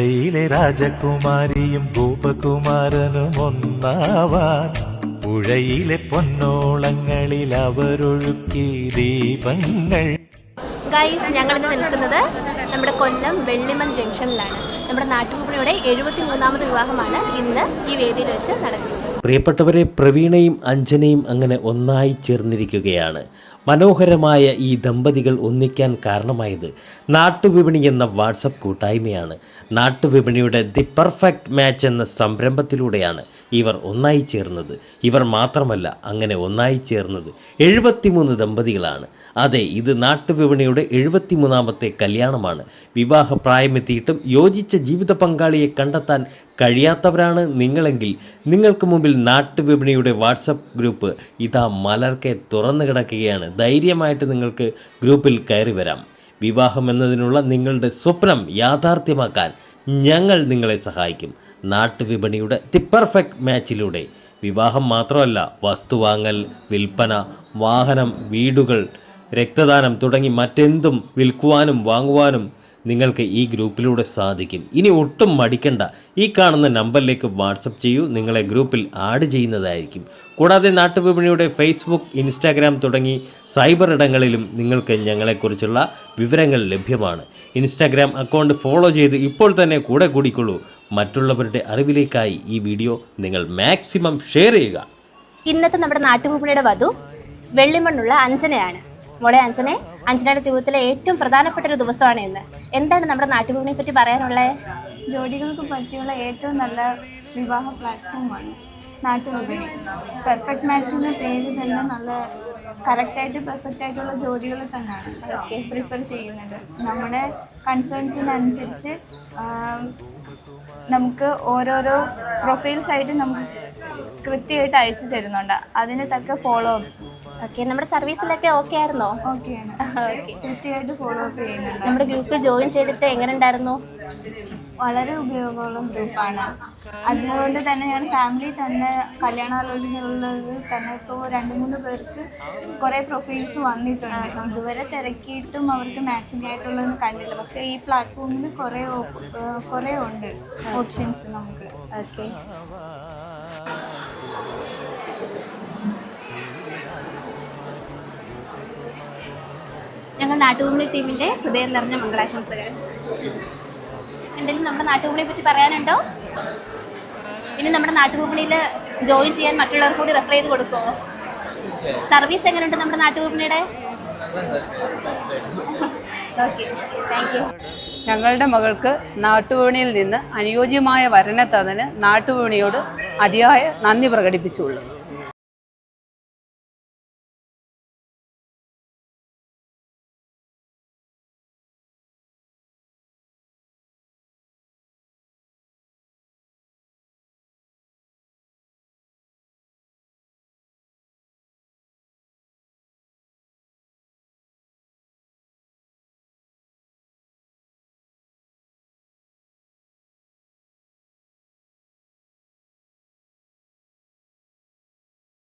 യിലെ രാജകുമാരിയും ഗോപകുമാരനും ഒന്നാവാൻ പുഴയിലെ പൊന്നോളങ്ങളിൽ അവരൊഴുക്കി ദീപങ്ങൾ. ഗൈസ് ഞങ്ങളിന്ന് നിൽക്കുന്നത് നമ്മുടെ കൊല്ലം വെള്ളിമൺ ജംഗ്ഷനിലാണ്. നമ്മുടെ നാട്ടുകൂപ്പണിയുടെ എഴുപത്തി മൂന്നാമത് വിവാഹമാണ് ഇന്ന് ഈ വേദിയിൽ വെച്ച് നടക്കുന്നത്. പ്രിയപ്പെട്ടവരെ പ്രവീണയും അഞ്ജനയും അങ്ങനെ ഒന്നായി ചേർന്നിരിക്കുകയാണ്. മനോഹരമായ ഈ ദമ്പതികൾ ഒന്നിക്കാൻ കാരണമായത് നാട്ടുവിപണി എന്ന വാട്സപ്പ് കൂട്ടായ്മയാണ്. നാട്ടുവിപണിയുടെ ദി പെർഫെക്റ്റ് മാച്ച് എന്ന സംരംഭത്തിലൂടെയാണ് ഇവർ ഒന്നായി ചേർന്നത്. ഇവർ മാത്രമല്ല അങ്ങനെ ഒന്നായി ചേർന്നത് എഴുപത്തിമൂന്ന് ദമ്പതികളാണ്. അതെ ഇത് നാട്ടുവിപണിയുടെ എഴുപത്തിമൂന്നാമത്തെ കല്യാണമാണ്. വിവാഹ പ്രായമെത്തിയിട്ടും യോജിച്ച ജീവിത പങ്കാളിയെ കണ്ടെത്താൻ കഴിയാത്തവരാണ് നിങ്ങളെങ്കിൽ നിങ്ങൾക്ക് മുമ്പിൽ നാട്ടുവിപണിയുടെ വാട്സപ്പ് ഗ്രൂപ്പ് ഇതാ മലർക്കെ തുറന്നു കിടക്കുകയാണ്. ധൈര്യമായിട്ട് നിങ്ങൾക്ക് ഗ്രൂപ്പിൽ കയറി വരാം. വിവാഹം എന്നതിനുള്ള നിങ്ങളുടെ സ്വപ്നം യാഥാർത്ഥ്യമാക്കാൻ ഞങ്ങൾ നിങ്ങളെ സഹായിക്കും. നാട്ടുവിപണിയുടെ ദി പെർഫെക്റ്റ് മാച്ചിലൂടെ. വിവാഹം മാത്രമല്ല വസ്തു വാങ്ങൽ വിൽപ്പന വാഹനം വീടുകൾ രക്തദാനം തുടങ്ങി മറ്റെന്തും വിൽക്കുവാനും വാങ്ങുവാനും നിങ്ങൾക്ക് ഈ ഗ്രൂപ്പിലൂടെ സാധിക്കും. ഇനി ഒട്ടും മടിക്കണ്ട. ഈ കാണുന്ന നമ്പറിലേക്ക് വാട്സപ്പ് ചെയ്യൂ. നിങ്ങളെ ഗ്രൂപ്പിൽ ആഡ് ചെയ്യുന്നതായിരിക്കും. കൂടാതെ നാട്ടുവിപണിയുടെ ഫേസ്ബുക്ക് ഇൻസ്റ്റാഗ്രാം തുടങ്ങി സൈബർ ഇടങ്ങളിലും നിങ്ങൾക്ക് ഞങ്ങളെക്കുറിച്ചുള്ള വിവരങ്ങൾ ലഭ്യമാണ്. ഇൻസ്റ്റാഗ്രാം അക്കൗണ്ട് ഫോളോ ചെയ്ത് ഇപ്പോൾ തന്നെ കൂടെ കൂടിക്കൊള്ളൂ. മറ്റുള്ളവരുടെ അറിവിലേക്കായി ഈ വീഡിയോ നിങ്ങൾ മാക്സിമം ഷെയർ ചെയ്യുക. ഇന്നത്തെ നമ്മുടെ നാട്ടുവിപണിയുടെ വധു വെള്ളിമണ്ണുള്ള അഞ്ജനയാണ്. മോളെ അഞ്ജനെ അഞ്ജനയുടെ ജീവിതത്തിലെ ഏറ്റവും പ്രധാനപ്പെട്ട ഒരു ദിവസമാണ് ഇന്ന്. എന്താണ് നമ്മുടെ നാട്ടുഭൂമിയെ പറ്റി പറയാനുള്ളത് ജോഡികൾക്ക് പറ്റിയുള്ള ഏറ്റവും നല്ല വിവാഹ പ്ലാറ്റ്ഫോമാണ് നാട്ടുഭൂമി പെർഫെക്റ്റ് മാച്ച് എന്ന പേര് തന്നെ നല്ല കറക്റ്റായിട്ട് പെർഫെക്റ്റ് ആയിട്ടുള്ള ജോഡികൾ തന്നെയാണ് പ്രിഫർ ചെയ്യുന്നത്. നമ്മുടെ കൺസേൺസിനനുസരിച്ച് നമുക്ക് ഓരോരോ പ്രൊഫൈൽസ് ആയിട്ട് നമുക്ക് കൃത്യമായിട്ട് അയച്ചു തരുന്നുണ്ട്. അതിന് തക്ക ഫോളോ അപ്സ് ഓക്കെ നമ്മുടെ സർവീസിലൊക്കെ ഓക്കെ ആയിരുന്നോ? ഫോളോ അപ്പ് ചെയ്യുന്നുണ്ട്. നമ്മുടെ ഗ്രൂപ്പ് ജോയിൻ ചെയ്തിട്ട് എങ്ങനെ ഉണ്ടായിരുന്നു? വളരെ ഉപയോഗമുള്ള ഗ്രൂപ്പാണ് അതുകൊണ്ട് തന്നെ ഞാൻ ഫാമിലി തന്നെ കല്യാണാലോചനകളിൽ തന്നെ ഇപ്പോൾ രണ്ട് മൂന്ന് പേർക്ക് കുറേ പ്രൊഫൈൽസ് വന്നിട്ടുണ്ട്. ഇതുവരെ തിരക്കിയിട്ടും അവർക്ക് മാച്ചിങ് ആയിട്ടുള്ളതൊന്നും കണ്ടില്ല പക്ഷേ ഈ പ്ലാറ്റ്ഫോമിൽ കുറേ കുറേ ഉണ്ട്. ഓപ്ഷൻസ് നമുക്ക്. ഓക്കെ ഞങ്ങൾ നാട്ടുകൂപ്പണി ടീമിന്റെ ഹൃദയം നിറഞ്ഞ മംഗളാശംസകൾ. എന്തെങ്കിലും നമ്മുടെ നാട്ടുകൂപ്പണിയെ പറ്റി പറയാനുണ്ടോ? ഇനി നമ്മുടെ നാട്ടുകൂപ്പണിയിൽ ജോയിൻ ചെയ്യാൻ മറ്റുള്ളവർ കൂടി റെഫർ ചെയ്ത് കൊടുക്കുമോ സർവീസ് എങ്ങനെയുണ്ട് നമ്മുടെ യു ഞങ്ങളുടെ മകൾക്ക് നാട്ടുവിപണിയിൽ നിന്ന് അനുയോജ്യമായ വരനെ തന്നതിന് നാട്ടുവിപണിയോട് അതിയായ നന്ദി പ്രകടിപ്പിച്ചുള്ളൂ